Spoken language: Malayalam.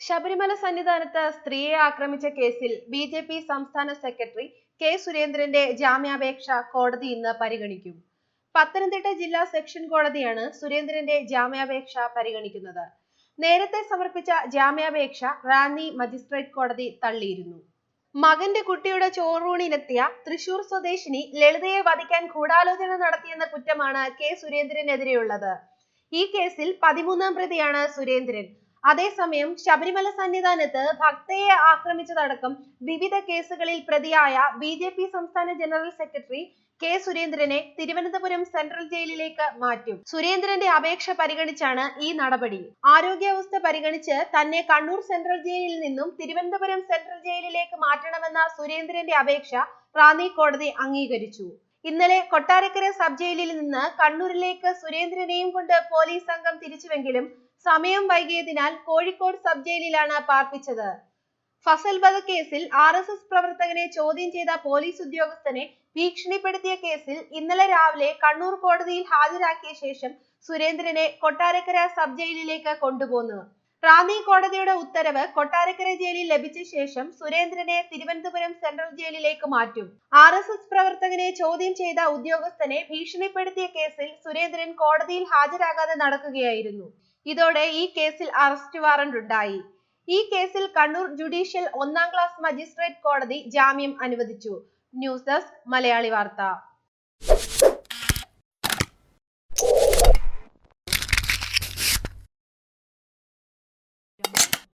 ശബരിമല സന്നിധാനത്ത് സ്ത്രീയെ ആക്രമിച്ച കേസിൽ ബി ജെ പി സംസ്ഥാന സെക്രട്ടറി കെ സുരേന്ദ്രന്റെ ജാമ്യാപേക്ഷ കോടതി ഇന്ന് പരിഗണിക്കും. പത്തനംതിട്ട ജില്ലാ സെക്ഷൻ കോടതിയാണ് സുരേന്ദ്രന്റെ ജാമ്യാപേക്ഷ പരിഗണിക്കുന്നത്. നേരത്തെ സമർപ്പിച്ച ജാമ്യാപേക്ഷ റാന്നി മജിസ്ട്രേറ്റ് കോടതി തള്ളിയിരുന്നു. മകന്റെ കുട്ടിയുടെ ചോറൂണിനെത്തിയ തൃശൂർ സ്വദേശിനി ലളിതയെ വധിക്കാൻ ഗൂഢാലോചന നടത്തിയെന്ന കുറ്റമാണ് കെ സുരേന്ദ്രനെതിരെയുള്ളത്. ഈ കേസിൽ പതിമൂന്നാം പ്രതിയാണ് സുരേന്ദ്രൻ. അതേസമയം ശബരിമല സന്നിധാനത്ത് ഭക്തയെ ആക്രമിച്ചതടക്കം വിവിധ കേസുകളിൽ പ്രതിയായ ബി ജെ പി സംസ്ഥാന ജനറൽ സെക്രട്ടറി കെ സുരേന്ദ്രനെ തിരുവനന്തപുരം സെൻട്രൽ ജയിലിലേക്ക് മാറ്റും. സുരേന്ദ്രന്റെ അപേക്ഷ പരിഗണിച്ചാണ് ഈ നടപടി. ആരോഗ്യാവസ്ഥ പരിഗണിച്ച് തന്നെ കണ്ണൂർ സെൻട്രൽ ജയിലിൽ നിന്നും തിരുവനന്തപുരം സെൻട്രൽ ജയിലിലേക്ക് മാറ്റണമെന്ന സുരേന്ദ്രന്റെ അപേക്ഷ റാന്നി കോടതി അംഗീകരിച്ചു. ഇന്നലെ കൊട്ടാരക്കര സബ് ജയിലിൽ നിന്ന് കണ്ണൂരിലേക്ക് സുരേന്ദ്രനെയും കൊണ്ട് പോലീസ് സംഘം തിരിച്ചുവെങ്കിലും സമയം വൈകിയതിനാൽ കോഴിക്കോട് സബ് ജയിലിലാണ് പാർപ്പിച്ചത്. ഫസൽ വധക്കേസിൽ ആർ എസ് എസ് പ്രവർത്തകനെ ചോദ്യം ചെയ്ത പോലീസ് ഉദ്യോഗസ്ഥനെ ഭീഷണിപ്പെടുത്തിയ കേസിൽ ഇന്നലെ രാവിലെ കണ്ണൂർ കോടതിയിൽ ഹാജരാക്കിയ ശേഷം സുരേന്ദ്രനെ കൊട്ടാരക്കര സബ് ജയിലിലേക്ക് കൊണ്ടുപോന്നു. റാന്നി കോടതിയുടെ ഉത്തരവ് കൊട്ടാരക്കര ജയിലിൽ ലഭിച്ച ശേഷം സുരേന്ദ്രനെ തിരുവനന്തപുരം സെൻട്രൽ ജയിലിലേക്ക് മാറ്റും. ആർ എസ് എസ് പ്രവർത്തകനെ ചോദ്യം ചെയ്ത ഉദ്യോഗസ്ഥനെ ഭീഷണിപ്പെടുത്തിയ കേസിൽ സുരേന്ദ്രൻ കോടതിയിൽ ഹാജരാകാതെ നടക്കുകയായിരുന്നു. ഇതോടെ ഈ കേസിൽ അറസ്റ്റ് വാറണ്ട് ഉണ്ടായി. ഈ കേസിൽ കണ്ണൂർ ജുഡീഷ്യൽ ഒന്നാം ക്ലാസ് മജിസ്ട്രേറ്റ് കോടതി ജാമ്യം അനുവദിച്ചു. ന്യൂസ് ഡെസ്ക് മലയാളി വാർത്ത.